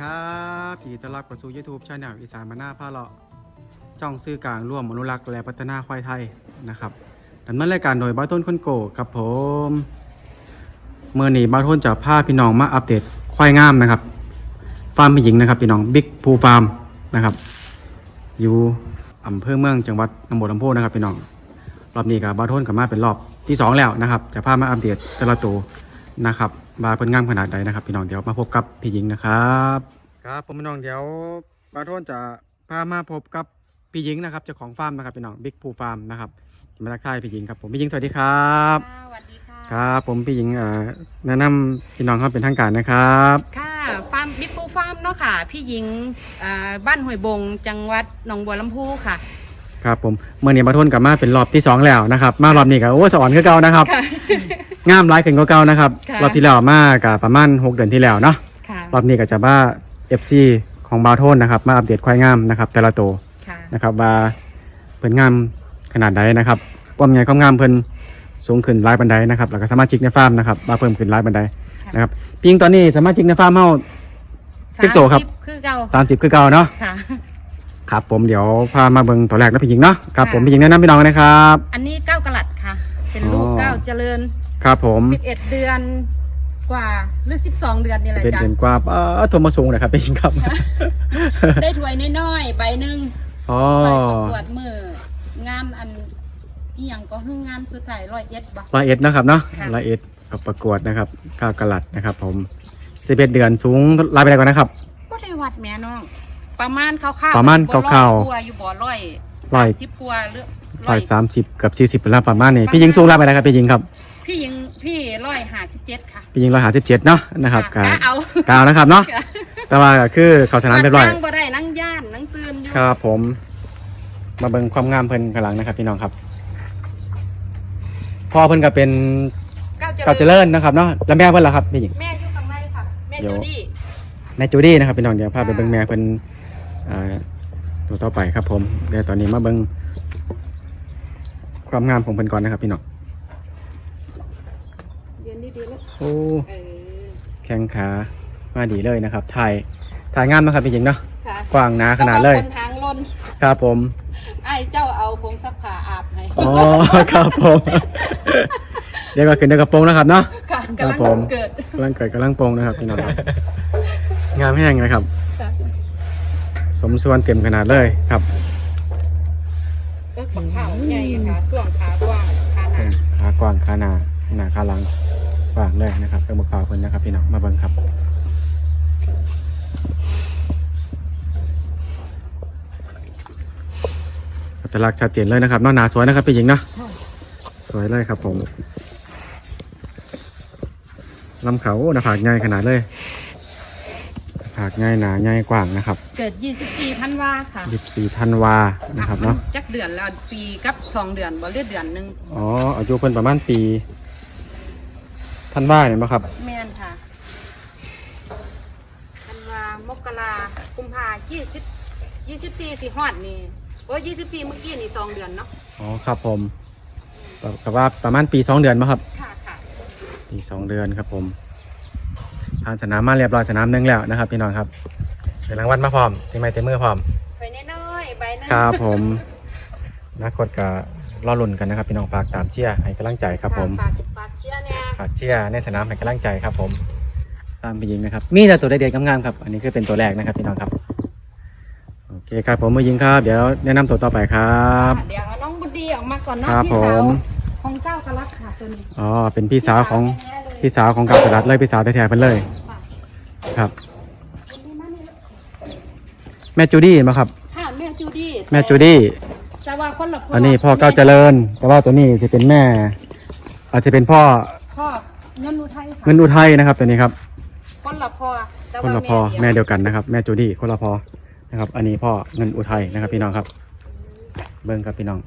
ครับยินดีต้อนรับเข้าสู่ YouTube ช anel อีสานมาหน้าผ้าเลาะจ้องซื้อกลางร่วมอนุรักษ์และพัฒนาควายไทยนะครับดำเนินรายการโดยบ้าต้นคนโกครับผมเมื่อนี้บ้าต้นจะพาพี่น้องมาอัปเดตควายงามนะครับ ฟาร์มผู้หญิงนะครับพี่น้องบิ๊กภูฟาร์มนะครับ อยู่อำเภอเมืองจังหวัดนองบัวลำพูนะครับพี่น้อง รอบนี้กับบ้าโทนกลับมาเป็นรอบที่สองแล้วนะครับ จะพามาอัปเดตแต่ละตัวนะครับบาเพิ่นงามขนาดใดนะครับ พี่น้องเดี๋ยวมาพบกับพี่หญิงนะครับครับผมพี่น้องเดี๋ยวบ้าโทนจะพามาพบกับพี่หญิงนะครับเจ้าของฟาร์มนะครับพี่น้องบิ๊กภูฟาร์มนะครับมาทักทายพี่หญิงครับผมพี่หญิงสวัสดีครับค่ะสวัสดีค่ะครับผมพี่หญิงเอ่อแนะนำพี่น้องเข้าเป็นทางการนะครับค่ะฟาร์มบิ๊กปูฟาร์มเนาะค่ะ พี่หญิงอ่าบ้านห้วยบง จังหวัดหนองบัวลำพูค่ะครับผมเมื่อนี้มาทนกลับมาเป็นรอบที่สองแล้วนะครับ มารอบนี้ก็โอ้สอนคือเก่านะครับค่ะ งามร้ายขึ้นกว่าเก่านะครับค่ะ รอบที่แล้วมากับประมาณ6เดือนที่แล้วเนาะค่ะรอบนี้ก็จะว่า FC ของบาวโทนนะครับมาอัปเดตควายงามนะครับแต่ละตัวค่ะนะครับว่าเพิ่นงามขนาดใดนะครับความใหญ่ความงามเพิ่นสูงขึ้นหลายบันไดนะครับแล้วก็สมาชิกในฟาร์มนะครับมาเพิ่มขึ้นหลายบันไดนะครับปิงตอนนี้สมาชิกในฟาร์มเฮา ติ๊กโตครับ สามสิคือเก่า30คือเก่าเนาะค่ะ ครับผมเดี๋ยวพามาเบิ่งตัวแรกนะพี่หญิงเนาะครับค่ะผมพี่หญิงแนะนำพี่น้องนะครับ อันนี้เก้ากะลัดค่ะ เป็นลูกอ๋อ เก้าเจริญ ครับผม11เดือนกว่าหรือ12เดือนนี่แหละเป็นจ้ะเดือนกว่าเออโทรมาสูงเลยครับพี่หญิงครับได้ถ้วยน้อยๆใบหนึ่งอ๋อไปประกวดมืองานอันอีหยังก็คืองานสุดท้ายร้อยเอ็ดบ่ร้อยเอ็ดนะครับเนาะค่ะร้อยเอ็ดกับประกวดนะครับก้าวกะลัดนะครับ ผมสิบเอ็ดเดือนสูงรายไปไหนก่อนนะครับ ก็ได้วัดแม่น้อง ประมาณคร่าวๆประมาณบ่คร่าวๆกว่าอยู่บ่ร้อยร้อยสิบกว่าหรือร้อยสามสิบกับสี่สิบเป็นประมาณนี้พี่หญิงสูงรายไปไหนครับพี่หญิงครับ พี่ยิงพี่ร้อยห้าสิบเจ็ดค่ะพี่หญิงร้อยห้าสิบเจ็ดเนาะนะครับกะเอากาวนะครับเนาะแต่ว่าก็คือเขาสนามเรียบร้อย นั่งบ่ได้นั่งย่านนั่งตื่นอยู่ครับผม มาเบิ่งความงามเพิ่นข้างหลังนะครับ พี่น้องครับพ่อเพิ่นก็เป็นก้าวเก่าเจริญนะครับเนาะแล้วแม่เพิ่นล่ะครับพี่หญิง แม่อยู่ข้างในค่ะ แม่เดี๋ยวจูดี้แม่จูดี้นะครับพี่น้องเดี๋ยวพาไปเบิ่งแม่เพิ่นอ่าตัวต่อไปครับผมเดี๋ยวตอนนี้มาเบิ่งความงามของเพิ่นก่อนนะครับพี่น้อง ยืนดีๆลูก โอ้เออแข้งขามาดีเลยนะครับ ถ่ายถ่ายงามนะครับพี่หญิงเนาะค่ะกว้างหนาขนาดเลย พระว่คนทางลนครับผม ไอ้เจ้าเอาผงซักผ้าอาบให้อ๋อ ครับผม เดี๋ยวก็ขึ้นเดี๋ยวกระโปรงนะครับเนาะ ค่ะครับกำลังผม เกิดกำลังเกิดกำลังโปรงนะครับพี่น้องครับงามแห้งนะครับ ค่ะสมส่วนเต็มขนาดเลยครับเออปักข้าวใหญ่ค่ะส่วงขากว้างขาหนาขากว้างขาหนาหนาขาหลัง กว้างเลยนะครับเติมขาวเพิ่นนะครับพี่น้องมาเบิ่งครับอัตลักษณ์ชัดเจนเลยนะครับเนาะหนาสวยนะครับพี่หญิงเนาะสวยเลยครับผมลำเขาโอ้หน้าผากใหญ่ขนาดเลยหน้าผากใหญ่หนาใหญ่กว้างนะครับเกิด 24ธันวาค่ะ14ธันวานะครับเนาะจักเดือนแล้วปีกับสองเดือนบ่เลือเดือนหนึงอ๋ออายุเพิ่นประมาณปี ธันวาเนี่ยมั้งครับ แม่นค่ะธันวามกรากุมภายี่สิบยี่สิบสี่สี่ฮอดนี่โอ้ยี่สิบสี่เมื่อกี้นี่สองเดือนเนาะอ๋อครับผมกับว่าประมาณปีสองเดือนมั้งครับ ค่ะค่ะปีสองเดือนครับผมผ่านสนามมาเรียบร้อยสนามหนึงแล้วนะครับ พี่น้องครับเดี๋ยวรางวัลมาพร้อมที่ไม้เต็มมือพร้อม ไปน้อยๆใบหนึงครับผมนักกดกับรอลุ่นกันนะครับ พี่น้องฝากตามเชียร์ให้กำลังใจครับผม ฝากฝากเชียร์เนี่ย ฝากเชียร์ในสนามให้กำลังใจครับผมตามไปยิงนะครับ มีแต่ตัวเด็ดๆงามๆครับ อันนี้คือเป็นตัวแรกนะครับพี่น้องครับโอเคครับผมมายิงครับ เดี๋ยวแนะนำตัวต่อไปครับ เดี๋ยวเอาน้องบุญดีออกมาก่อนเนาะครับพี่ผสาวม ของเจ้ากรักค่ะตัวนี้อ๋อเป็นพี่สาวของแท้ๆเลยพี่สาวของกาสลัดเลยพี่สาวแท้ๆเพิ่นเลยค่ะครับบุญดีมากเลยแม่จูดี้มาครับ ค่ะแม่จูดี้แม่จูดี้แต่ว่าคนละพ่อันนี้พ่อเก้าวเจริญ แต่ว่าตัวนี้จะเป็นแม่ อาจจะเป็นพ่อ พ่อเงินอุทัยค่ะเงินอุทัยนะครับตัวนี้ครับ คนละพ่อแต่คนว่าละพ่อแม่แม่เดียวเดียวกันนะครับ แม่จูดี้คนละพ่อนะครับ อันนี้พ่อเงินอุทัยนะครับ พี่น้องครับ เบิ้งครับพี่น้อง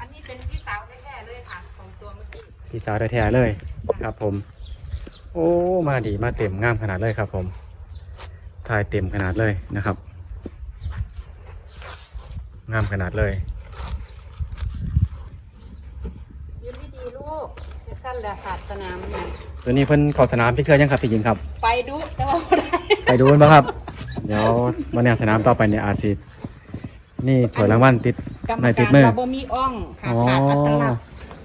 อันนี้เป็นพี่สาวแท้ๆเลยค่ะของตัวเมื่อกี้พี่สาวแท้ๆเลยครับผม โอ้มาดีมาเต็มงามขนาดเลยครับ ผมถ่ายเต็มขนาดเลยนะครับ งามขนาดเลย ยืนดีๆลูกเฮ็ดสั้นแห ละขาดสนามเนี่ยตัวนี้เพิ่นเขอสนามพี่เคยยังครับพี่หญิงครับ ไปดูแต่ว่าบ่ได้ไปดูกันบ้างครับ เดี๋ยววันนี้สนามต่อไปเนี่ยอาจสินี่ถวยรางวัลติด กรรมในติดการมือว่าบ่มีอ่องค่ะอ๋อขาดอัตลักษณ์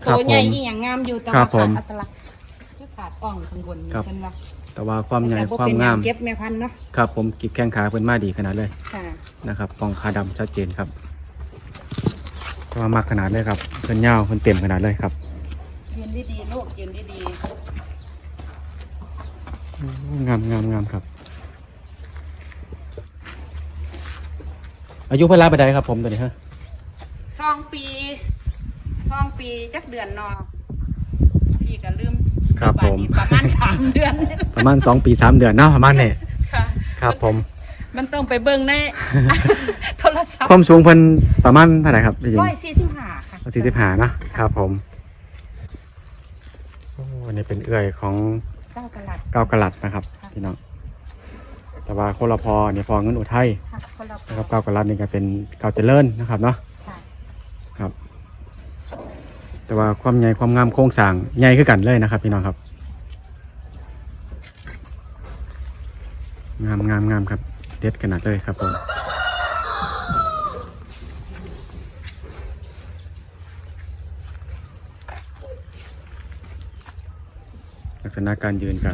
ครับตัวใหญ่ผมอีหยังงามอยู่แต่ครัว่าบผขาดมอัตลักษณ์คือขาดอ่องข้างบนครับเพิ่นว่าแต่ว่าความใหญ่แต่บ่ความเป็นหงาม เก็บแม่พันธุ์เนาะครับผมกิบแข้งขาเพิ่นมาดีขนาดเลยค่ะนะครับฟองขาดำชัดเจนครับแต่ว่ามากขนาดเลยครับเพิ่นยาวเพิ่นเต็มขนาดเลยครับ ยืนดีๆลูกยืนดีโอ้งามงามงามครับ อายุเพิ่นรับไปได้ครับผมตัวนี้ฮะๆสองปีสองปีจักเดือนเนอพี่ก็ลืมครับบาผดมนี้ประมาณสามเดือน ประมาณสองปีสามเดือนเนาะประมาณนี้ค่ะ ครับผม มันต้องไปเบิ่งใน โทรศัพควาท์มสูงเพิ่นประมาณเท่าไหร่ครับพี่หญิงร้อยสี่สิบห้าค่ะสี่สิบห้านะครับผม โอ้อันนี้เป็นเอื่อยของเก้ากะลัดเก้ากะลัดนะครับค่ะพี่น้องแต่ว่าคนละพอเนี่ยพอเงินอุทัยค่ะคนละนะครับเก้ากะลัดนี่ก็เป็นเก้าเจริญนะครับเนาะค่ะครับ แต่ว่าความใหญ่ความงามโครงสร้างใหญ่ขึ้นกันเลยนะครับ พี่น้องครับ งามงามงามครับ เด็ดขนาดเลยครับผม ษณะการยืนก็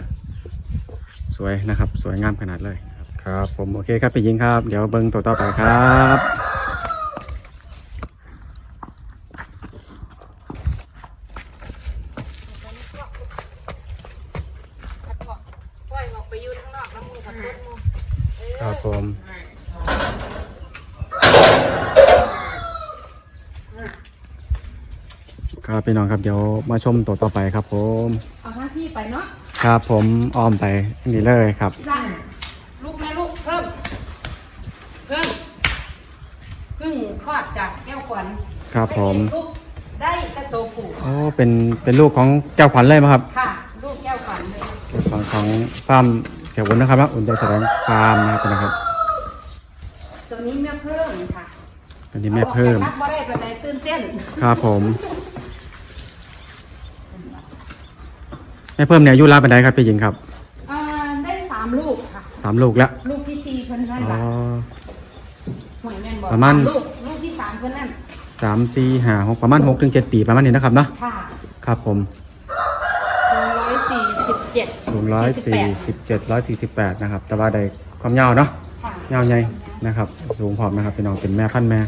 สวยนะครับ สวยงามขนาดเลยครับครับผมโอเคครับพี่หญิงครับ เดี๋ยวเบิ้งตัวต่อไปครับปล่อยออกไปอยู่ข้างนอกแล้วมือกับต้นมือเออครับผมครับพี่น้องครับเดี๋ยวมาชมตัวต่อไปครับผมเอาหน้าที่ ไปเนาะครับผมอ้อมไปนี่เลยครับสั่งลูกแม่ลูกเพิ่มเพิ่มเพึ่งคลอดจากแก้วขวัญครับผมลูกได้กระโตผูโอ้เป็นเป็นลูกของแก้วขวัญเลยไหมครับค่ะ ลูกแก้วขวัญเลยของของฟาร์มเสียวุ้นนะครับนะอุ่นใจแสดงฟาร์มนะครับนะครับ ตัวนี้แม่เพิ่มค่ะอันนี้แม่เพิ่มอาออกจากนักบ่ได้ไปไหนตื่นเต้นครับผมแม่เพิ่มเนี่ยอายุรับเป็นไดครับพี่หญิงครับอ่าได้สามลูกค่ะ สามลูกแล้วลูกที่สี่เพิ่นนั่นอ๋อล่ะหวยแม่นบอกประมาณ สลูกลูกที่สามเพิ่นนั่นสามสี่ห้าหกประมาณหกถึงเจ็ดปีประมาณนี้นะครับเนาะค่ะครับผมร้อยสี่สิบเจ็ดสูงร้อยสี่สิบเจ็ดร้อยสี่สิบแปดนะครับ แต่ว่าได้ความยาวเนาะ ค่ะยาวใหญ่นะครับ สูงพร้อมนะครับพี่น้องเป็นแม่พันธุ์แม่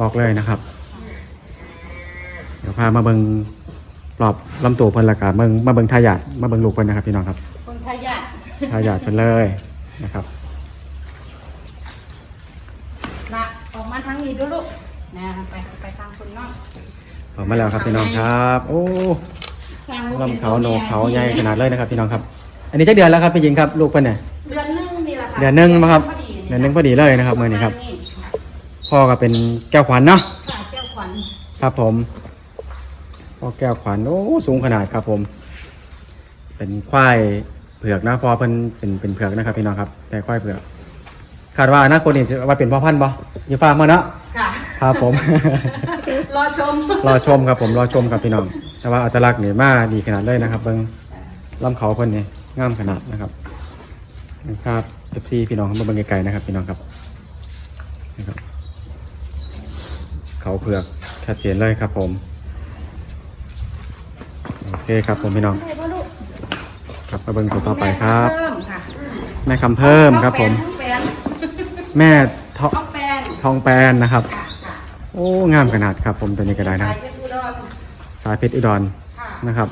บอกเลยนะครับ เดี๋ยวพามาเบิง ปลอบลำตัวเพิ่นละกาเบิงมาเบิงทายาทมาเบิงลูกเพิ่นนะครับพี่น้องครับ คนทายาททายาทเพิ่นเลยนะครับนะออกมาทางนี้ดูลูกนะไปไปทางคุณเนาะออกมาแล้วครับพี่น้องครับ โอ้ทางลูกลำเขาโหนกเขาใหญ่ขนาดเลยนะครับพี่น้องครับ อันนี้จะเดือนแล้วครับพี่หญิงครับลูกเพิ่นเนี่ยเดือนหนึงนี่แหละค่ะเดือนหนึ่งนะครับพอดีเดือนหนึงพอดีเลยนะครับมื่อนี้ครับประมาณพ่อก็เป็นแก้วขวัญเนาะค่ะแก้วขวัญ ครับผม พ่อแก้วขวัญโอ้สูงขนาดครับผม เป็นควายเผือกนะพอเพิ่นเป็นเป็นเผือกนะครับพี่น้องครับ แต่ควายเผือกคาดว่าอนาคตนี่จะว่าเป็นพ่อพันธุ์บ่อยู่ฟาร์มมาเนาะค่ะ ครับผม รอชม รอชมครับผมรอชมครับพี่น้องแต่ว่าอัตลักษณ์นี่มาดีขนาดเลยนะครับ เบิ้งลำเขาเพิ่นนี่งามขนาดนะครับนะครับเอฟซีพี่น้องมาเบิ้งไกลๆนะครับพี่น้องครับนะครับ เขาเผือกชัดเจนเลยครับผมโอ เคครับผมพี่น้องได้ปะลูกครับมาเบิ้งตัวต่อไปครับเพิ่มค่ะแม่คำเพิ่มครับผมข้าวแป้นแม่ทอข้าวแป้นทองแปนนะครับค่ะค่ะโอ้งามขนาดครับ ผมตัวนี้ก็ได้นะครับสายเพชรอุดรสายเพชรอุดรค่ะนะครับ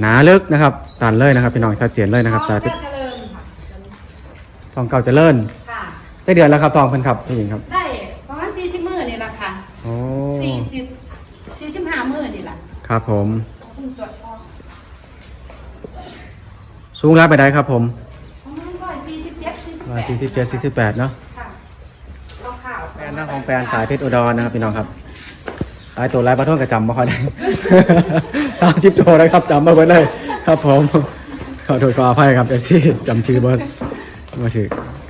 หนาลึกนะครับตันเลยนะครับพี่น้องชัดเจนเลยนะครับ สายเพชรทองเจริญค่ะทองเก่าเจริญค่ะได้เดือนแล้วครับทองเพิ่นครับพี่หญิงครับได้ประมาณสี่สิบมื้อนี่แหละค่ะโอ้สี่สิบสี่สิบห้ามื้อนี่แหละครับผม สูงรับไปได้ครับผมประมาณร้อยสี่สิบเจ็ดสี่สิบร้แปอยดสี่สิบเจ็ดสี่สิบแปดเนาะค่ะรองข่าวแปลนหน้าของแปลนสายเพชรอุดรนะครับพี่น้องครับหลายตัวหลายประท้วงกระจำมาค่อยได้ ตามชิปโตนะครับจำมาไว้เลยครับผมขอโทษขออภัยครับเอฟซีจำชื่อเบิร์ดมาถือ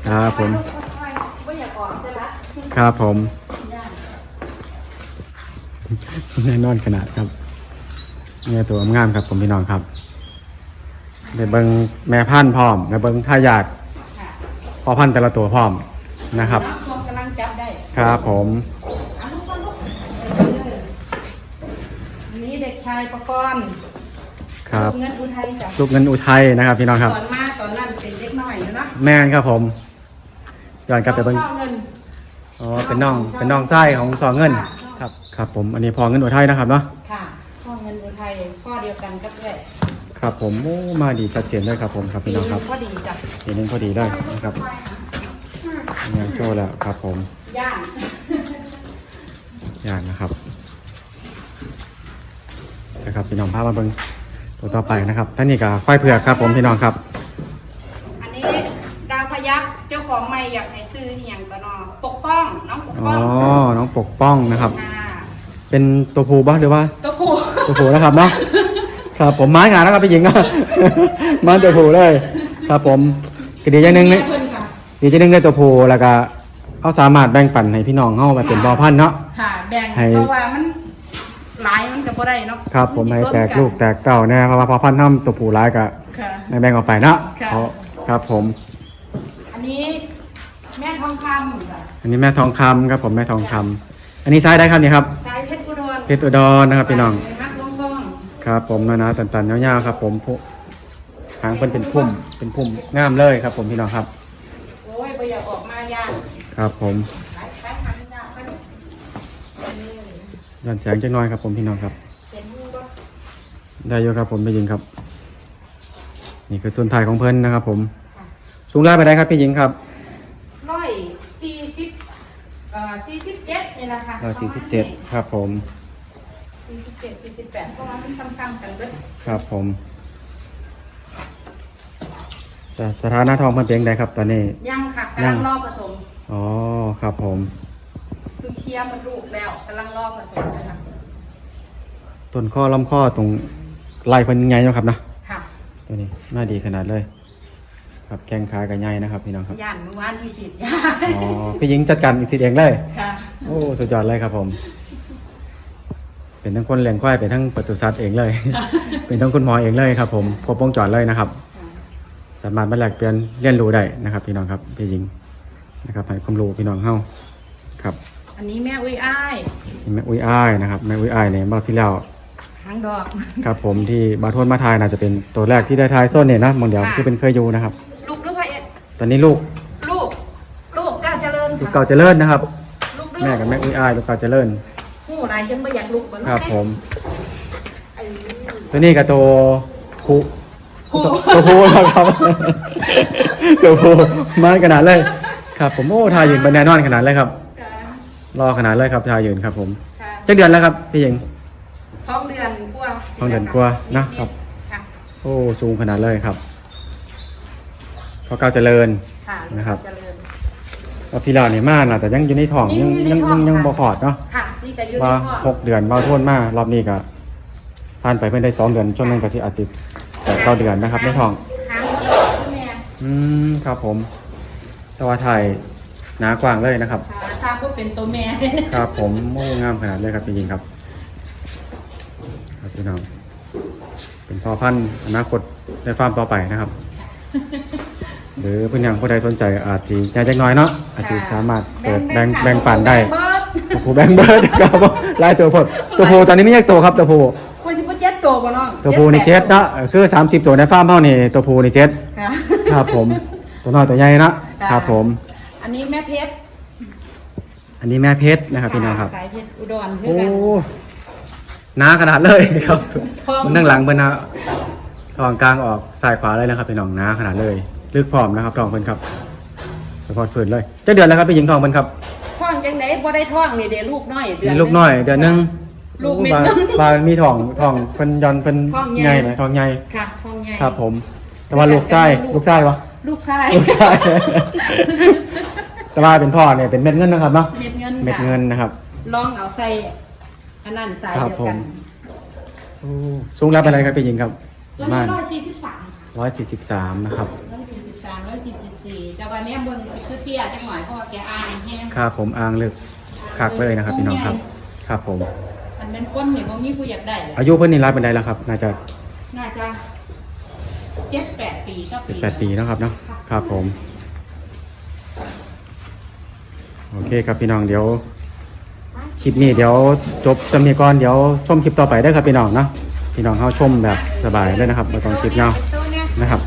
ครับผม ไม่อยากออกใช่ไหมครับผม แน่นอนขนาดครับเนี่ยตัวงามครับผมพี่น้องครับ ในเบิงแม่พันธุ์พร้อมในเบิงทายาทค่ะพอพันธุ์แต่ละตัวพร้อมนะครับช่วงกำลังจับได้ครับผมอันลูกก่อนลูกอันนี้เด็กชายประกรณ์ครับลูกเงินอุทัยจ้ะลูกเงินอุทัยนะครับ พี่น้องครับ ตอนมาตอนนั้นเป็นเด็กน้อยอยู่เนาะแม่นครับผมย้อนกลับไปเบิ่งช่อเงิน อ๋อ เป็นน้อง เป็นน้องไส้ของสองเงิน ครับ ครับผม อันนี้พอเงินอุทัยนะครับเนาะ ค่ะช่อเงินอุทัยพ่อเดียวกันกับแม่ ครับผมโอ้มาดีชัดเจนเลยครับผมครับปีพี่น้องนึครับงพอดีจ้ะปีนึงพอดีได้นะครับงานโชว์แล้วครับผมย่างอย่างนะครับนะครับพี่น้องพามาเบิ่งตัวต่อไปนะครับท่านนี่ก็ควายเผือกครับผมพี่น้องครับ อันนี้ดาวพยักเจ้าของไม่อยากให้ซื้ออหย่างก็นอปกป้องน้องปกอ๋อป้องน้องปกป้องนะครับค่ะเป็นตัวผู้บ้างหรือว่าตัวผู้ตัวผู้นะครับเนาะ ครับผมไม้งานนะครับพี่หญิงมาตัวผู้เลย ครับผมก็ดีอย่างหนึงเลยเพิ่นค่ะดีอย่างหนึงได้ตัวผู้แล้วก็เอาสามารถแบ่งปันให้พี่น้องเฮาไปเป็นบ่อพันธุ์เนาะ ค่ะแบ่งให้ เพราะว่ามันหลายมันก็บ่ได้เนาะครับ ผมให้แตกลูกแตกเต่าแน่เพราะว่าพอพันธุ์ทำตัวผู้ร้ายก็ค่ะแบ่งออกไปเนาะค่ะ เพราะครับผม อันนี้แม่ทองคำค่ะอันนี้แม่ทองคำครับผมแม่ทองคำอันนี้ซ้ายได้ครับนี่ครับสายเพชรอุดรเพชรอุดรนะครับพี่น้องมักลงทอง ครับผมนานาตันๆยาวๆครับ ผมผู้หางเป็นเป็นพุ่มเป็นพุ่มงามเลยครับ ผมพี่น้องครับ โอ้ยบ่อยากออกมายากครับผมหลายสายพันธุ์ยากไปหมดย้อนแสงจักหน้อยครับผมพี่น้องครับเป็นมือบ่ได้เยอะครับ ผมพี่หญิงครับ นี่คือส่วนถ่ายของเพิ่นนะครับ ผมค่ะสูงไล่ไปได้ครับพี่หญิงครับ ร้อยสี่สิบเอ่อสี่สิบเจ็ดนี่แหละค่ะร้อยสี่สิบเจ็ดครับผม สี่สิบเจ็ดสี่สิบแปดเพราะว่ามันซ้ำๆกันเบิดครับผมแต่สถานะทองเพิ่นเป็นยังไงครับ ตอนนี้ ยังค่ะยักำลังงรอผสม อ๋อ ครับผม คือเคลียร์มันลูกแล้วกำลังรอผสมเลยค่ะต้นข้อลำข้อตรงไหล่เพิ่นใหญ่เนาะครับนะค่ะตัวนี้น่าดีขนาดเลย ครับแข้งขากับใหญ่นะครับพี่น้องครับ ย่านเมื่อวานมีสิทธิ์ยาอ๋อพี่หญิงจัดการอีกสิเองเลยค่ะ โอ้ สุดยอดเลยครับผม เป็นทั้งคนเลี้ยงควายเป็นทั้งปศุสัตว์เองเลย เป็นทั้งคุณหมอเองเลยครับ ผมครบวงจรเลยนะครับ สามารถมาแลกเปลี่ยนเรียนรู้ได้นะครับ พี่น้องครับพี่หญิงนะครับให้ความรู้พี่น้องเฮาครับ อันนี้แม่อุ้ยอ้ายแม่อุ้ยอ้ายนะครับแม่อุ้ยอ้ายเนี่ยรอบที่แล้วหางดอกครับผมที่บาโทนมาทายน่าจะเป็นตัวแรกที่ได้ทายโซนเนี่ยนะมองเดียวค่ะที่เป็นเคยอยู่นะครับ ลูกลูกพระเอ็ดตอนนี้ลูกลูกลูกก้าวเจริญลูกค่ะเก่าเจริญนะครับลูกแม่กับแม่อุ้ยอ้ายลูกเก่าเจริญ หูหลายจังไม่อยากลุกเหมือนครับแผมไอ้ตัวนี้กับตัวผู้ผู้ตัวผู้นะครับตัวผู้มาขนาดเลย ครับผมโอ้ทายยืนเป็นแน่นอนขนาดเลยครับค่ะรอขนาดเลยครับทายยืนครับ ผมค่ะจักเดือนแล้วครับพี่หญิงสองเดือนกว่าสองเดือนกว่านะครับค่ะโอ้สูงขนาดเลยครับเขาเก้าวเจริญค่ะนะครับ เจริญรอบที่แล้วเนี่ยมาน่ะแต่ยังอยู่ในท้องยังยัยังงอยู่ในท้ยัองงยังค่ะบ่ขอดเนาะค่ะนี่ก็อยู่ในว่าข้อหกเดือนมาโทษมารอบนี้ก็ผ่านไปเพิ่นได้สองเดือนช่วงนึงก็สิอาจสิแต่เก้าเดือนนะครับในท้อง หางดอกคือแม่อืมครับผมแต่ว่าถ่ายหนากว้างเลยนะครับ ค่ะทางก็เป็นตัวแม่ครับผมโอ้งามขนาดเลยครับจริงๆครับครับพี่น้องเป็นพ่อพันธุ์อนาคตในฟาร์มต่อไปนะครับ หรือเพื่อนยังผู้ใดสนใจอาจจะใจจักหน้อยเนาะอาจจะสามารถเปิดแบ่งแบ่งปันได้เบิดตัวผู้แบ่งเบิร์ดครับผมไล่ตัวผดตัวผู้ตอนนี้ไม่แยกตัวครับตัวผู้คุณสิบเจ็ดตัวบ่น้องตัวผู้นี่เจ็ดเนาะคือ30ตัวในฟาร์มเท่านี่ตัวผู้นี่เจ็ดค่ะครับผมตัวน้อยตัวใหญ่เนาะค่ะครับผม อันนี้แม่เพชรอันนี้แม่เพชรนะครับพี่น้องครับสายเพชรอุดรคือโอ้กันหนาขนาดเลยครับท้องมันนั่งหลังเพิ่นนะทองกลางออกซ้ายขวาเลยนะครับพี่น้องหนาขนาดเลย ลึกพร้อมนะครับทองเพิ่นครับเฉพาะฝืนเลยจะเดือนแล้วครับพี่หญิงทองเพิ่นครับท้องจังไหนบ่ได้ท้องนี่เดี๋ยวลูกน้อยเดือนมีลูกน้อยเดือนหนึงลูกเม็ดบานึง บามีทองทองเพิ่นยอนเพิ่นทองใหญ่ใหญ่ ไหมทองใหญ่ค่ะท้องใหญ่ ครับผม แต่ว่าลูกไส้ลูกไส้ปะ ลูกชายลูกไส้แต่ว่าเป็นพ่อเนี่ยเป็นเม็ดเงินนะครับเนาะเม็ดเงินเม็ดเงินนะครับ ลองเอาใส่อันนั้นสายครับเดียวกันผมโอ้สูงรับอะไรครับพี่หญิงครับตัวมานี้ณร้อยสี่สิบสามร้อยสี่สิบสามนะครับ ร้อยสี่สิบสามร้อยสี่สิบสี่แต่วันนี้เบิ่งคือเตี้ยจังหน่อยเพราะว่าแกอ่านแห้งค่าผมอ้างลึกคักเลยนะครับ พี่น้องครับ ครับผม มันเป็นก้นนี่บ่มีผู้อยากได้เลยอายุเพิ่นนี่รับเป็นไดแล้วครับ น่าจะน่าจะเจ็ดแปดปีก็ปีแปดปีเนาะครับเนาะครับผม โอเคครับพี่น้องเดี๋ยวคลิปนี้เดี๋ยวจบจำนี้ก่อนเดี๋ยวชมคลิปต่อไปได้อครับพี่น้องเนาะพี่น้องเขาชมแบบสบายเลยนะครับไม่ต้องคลิปยาวโซ่เนี่ยนะครับ